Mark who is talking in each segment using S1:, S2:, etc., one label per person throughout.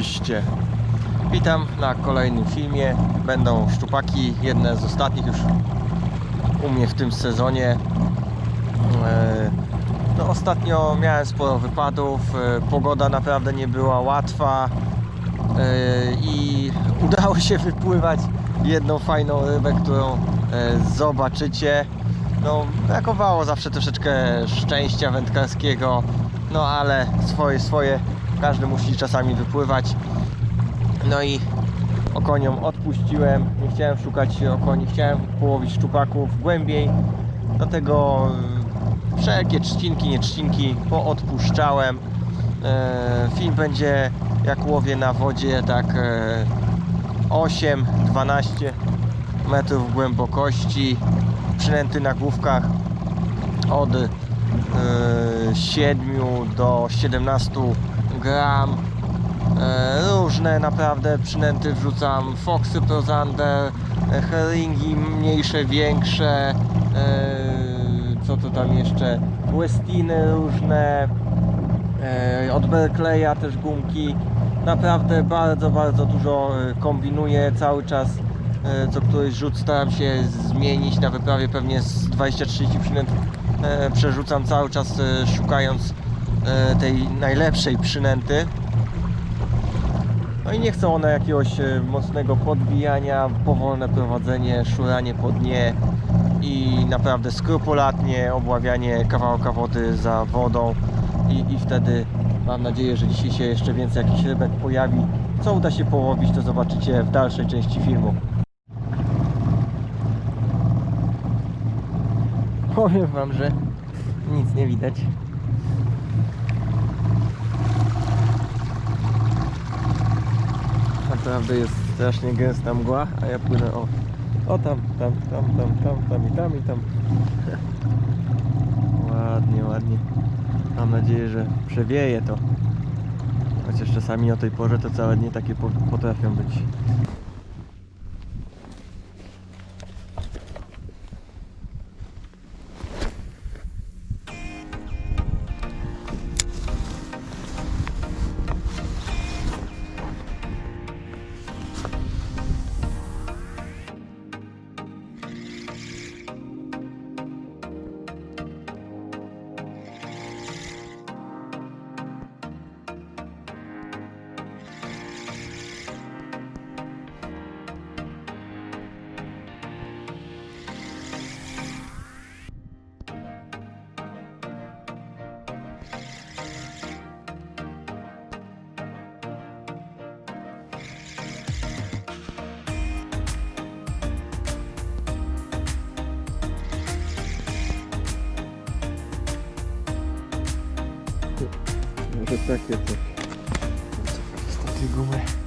S1: Oczywiście. Witam na kolejnym filmie. Będą szczupaki, jedne z ostatnich już u mnie w tym sezonie. E, No, ostatnio miałem sporo wypadów. e, Pogoda naprawdę nie była łatwa e, i udało się wypływać jedną fajną rybę, którą zobaczycie. No, brakowało zawsze troszeczkę szczęścia wędkarskiego, no ale swoje, swoje, każdy musi czasami wypływać. No i okoniom odpuściłem, nie chciałem szukać okoni, chciałem połowić szczupaków głębiej, dlatego y, wszelkie trzcinki, nie trzcinki poodpuszczałem. E, Film będzie jak łowię na wodzie, tak e, 8-12 metrów głębokości, przynęty na główkach od e, 7 do 17 gram. E, Różne naprawdę przynęty wrzucam, foxy prozander, e, herringi mniejsze, większe, e, co to tam jeszcze, westiny różne, od Berkeleya też gumki. Naprawdę bardzo, bardzo dużo kombinuję cały czas. Co któryś rzut staram się zmienić na wyprawie pewnie z 20-30 przynęt przerzucam cały czas szukając tej najlepszej przynęty. No i nie chcą one jakiegoś e, mocnego podbijania, powolne prowadzenie, szuranie po dnie i naprawdę skrupulatnie obławianie kawałka wody za wodą i, i wtedy mam nadzieję, że dzisiaj się jeszcze więcej jakichś rybek pojawi. Co uda się połowić, to zobaczycie w dalszej części filmu. Powiem Wam, że nic nie widać. Naprawdę jest strasznie gęsta mgła, a ja płynę o, o tam, tam, tam, tam, tam, tam i tam i tam. ładnie, ładnie. Mam nadzieję, że przewieje to. Chociaż czasami o tej porze to całe dnie takie po- potrafią być. Takie coś. Z takiej gumy.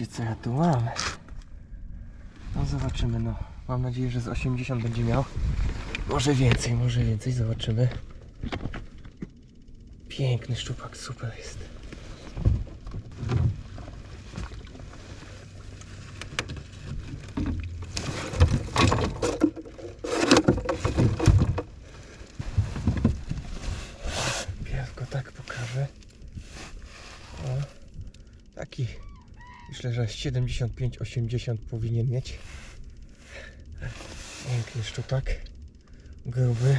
S1: Zobaczcie co ja tu mam. No zobaczymy, no. Mam nadzieję, że z 80 będzie miał. Może więcej, może więcej, zobaczymy. Piękny szczupak, super jest. Pierw go tak pokażę. O, taki myślę, że 75-80 powinien mieć. Piękny szczupak. Gruby.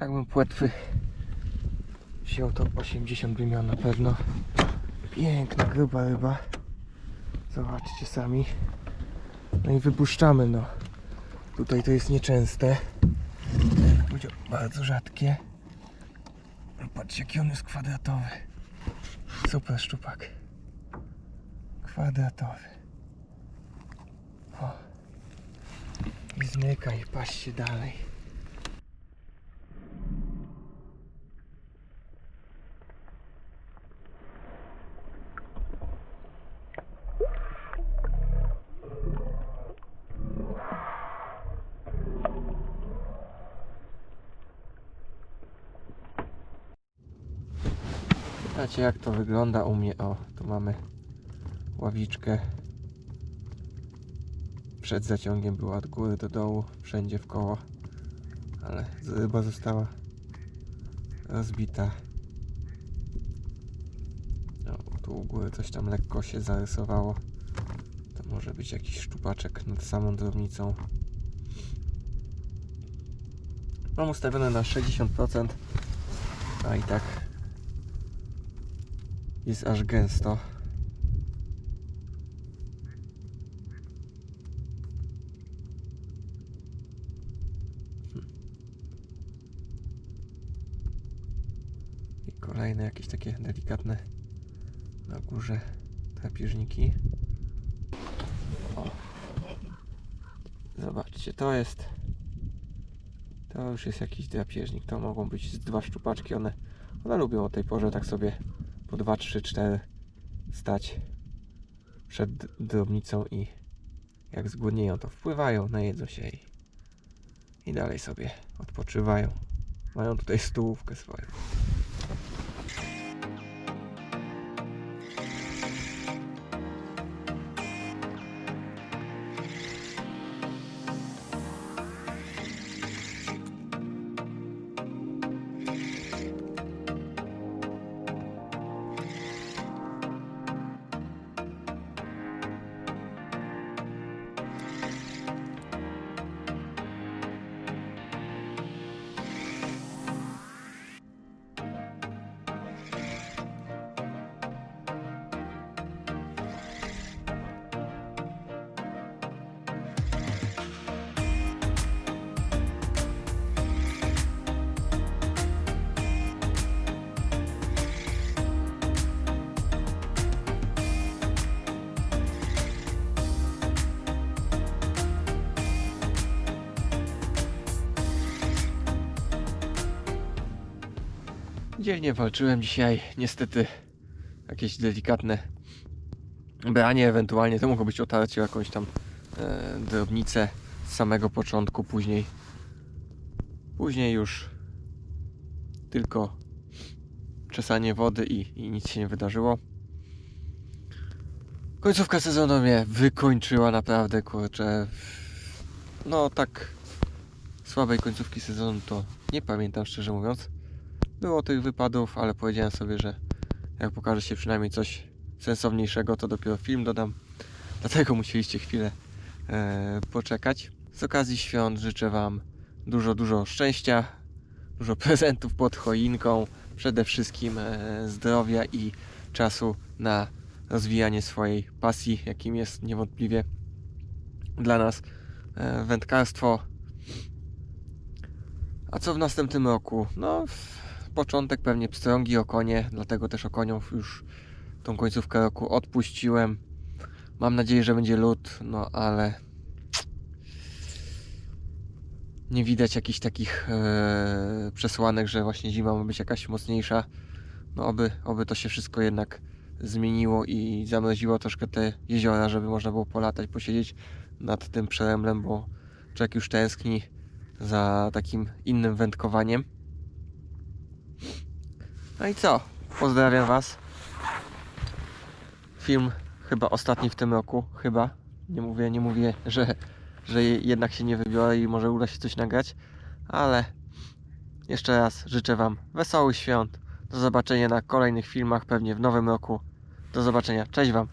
S1: Jakbym płetwy wziął to 80 by miał na pewno. Piękna, gruba ryba. Zobaczcie sami. No i wypuszczamy no. Tutaj to jest nieczęste. Bardzo rzadkie. No Patrzcie jaki on jest kwadratowy. Super szczupak. Kwadratowy. O. I zmykaj, patrzcie dalej. Wiecie jak to wygląda u mnie? O, tu mamy ławiczkę. Przed zaciągiem była od góry do dołu, wszędzie w koło. Ale ryba została rozbita. No, tu u góry coś tam lekko się zarysowało. To może być jakiś szczupaczek nad samą drobnicą. Mam ustawione na 60%, a i tak jest aż gęsto. I kolejne jakieś takie delikatne na górze drapieżniki. O. Zobaczcie, to jest to już jest jakiś drapieżnik. To mogą być dwa szczupaczki. One, one lubią o tej porze tak sobie po 2, 3, 4 stać przed drobnicą i jak zgłodnieją to wpływają, najedzą się i, i dalej sobie odpoczywają. Mają tutaj stołówkę swoją. Dzielnie walczyłem dzisiaj. Niestety jakieś delikatne branie, ewentualnie to mogło być otarcie o jakąś tam e, drobnicę z samego początku, później później już tylko czesanie wody i, i nic się nie wydarzyło. Końcówka sezonu mnie wykończyła naprawdę, kurczę. No tak słabej końcówki sezonu to nie pamiętam szczerze mówiąc. Było tych wypadów, ale powiedziałem sobie, że jak pokaże się przynajmniej coś sensowniejszego, to dopiero film dodam. Dlatego musieliście chwilę e, poczekać. Z okazji świąt życzę Wam dużo, dużo szczęścia, dużo prezentów pod choinką, przede wszystkim e, zdrowia i czasu na rozwijanie swojej pasji, jakim jest niewątpliwie dla nas e, wędkarstwo. A co w następnym roku? No, początek pewnie pstrągi, okonie, dlatego też o koniów już tą końcówkę roku odpuściłem. Mam nadzieję, że będzie lód, no ale nie widać jakichś takich e, przesłanek, że właśnie zima ma być jakaś mocniejsza. No oby, oby to się wszystko jednak zmieniło i zamroziło troszkę te jeziora, żeby można było polatać, posiedzieć nad tym przeremlem, bo człowiek już tęskni za takim innym wędkowaniem. No i co? Pozdrawiam Was. Film chyba ostatni w tym roku, chyba. Nie mówię, nie mówię, że, że jednak się nie wybiorę i może uda się coś nagrać, ale jeszcze raz życzę Wam wesołych świąt. Do zobaczenia na kolejnych filmach, pewnie w nowym roku. Do zobaczenia. Cześć Wam.